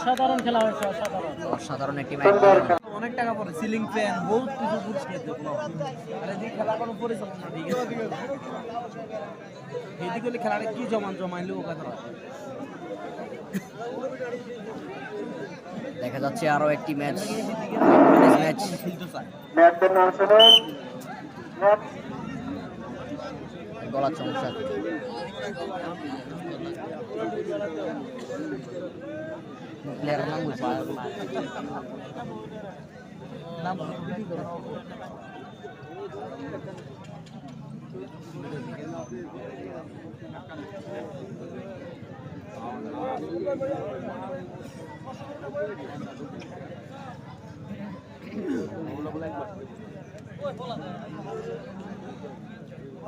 অসাধারণ খেলা হয়েছে অসাধারণ। অসাধারণ একটি ম্যাচ অনেক টাকা পড়ে সিলিং ফ্যান বহুত কিছু পুরস্কার আর এদিকে খেলা কোনো পরিচালনা ঠিক আছে এদিকে হলে খেলাটা কি জমান জমাইলো ও কথা দেখা যাচ্ছে আরও একটি ম্যাচ ম্যাচ গলার সমস্যা প্লেয়ারের নাম বলছি নাম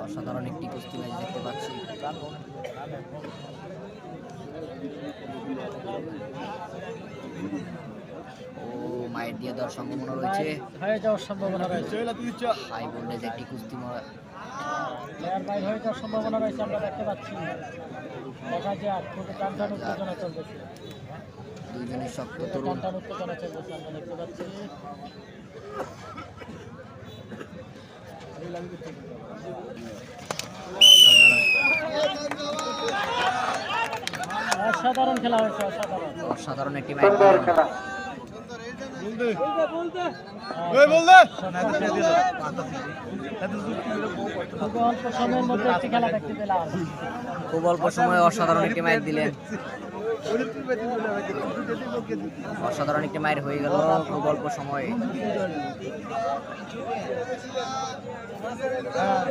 অসাধারণ একটি কুস্তি ম্যাচ দেখতে পাচ্ছি। ও মায়ের দিয়ে দেওয়ার সম্ভাবনা রয়েছে। হয়ে যাওয়ার সম্ভাবনা রয়েছে। হাই ভোল্টেজ একটি কুস্তি ম- প্লেয়ার বাইর হয়ে যাওয়ার সম্ভাবনা রয়েছে আমরা দেখতে পাচ্ছি। দেখা যাক খুবই টানটান উত্তেজনা চলতেছে। দুইজনের শক্ত তরুণ। টানটান উত্তেজনা চলতেছে আমরা দেখতে পাচ্ছি। অসাধারণ খেলা হয়েছে অসাধারণ। অসাধারণ একটি ম্যাচ খেলা। খুব অল্প সময়ে অসাধারণ একটি ম্যাচ দিলেন। অসাধারণ একটি মায়ের হয়ে গেল খুব অল্প সময়ে। হ্যাঁ,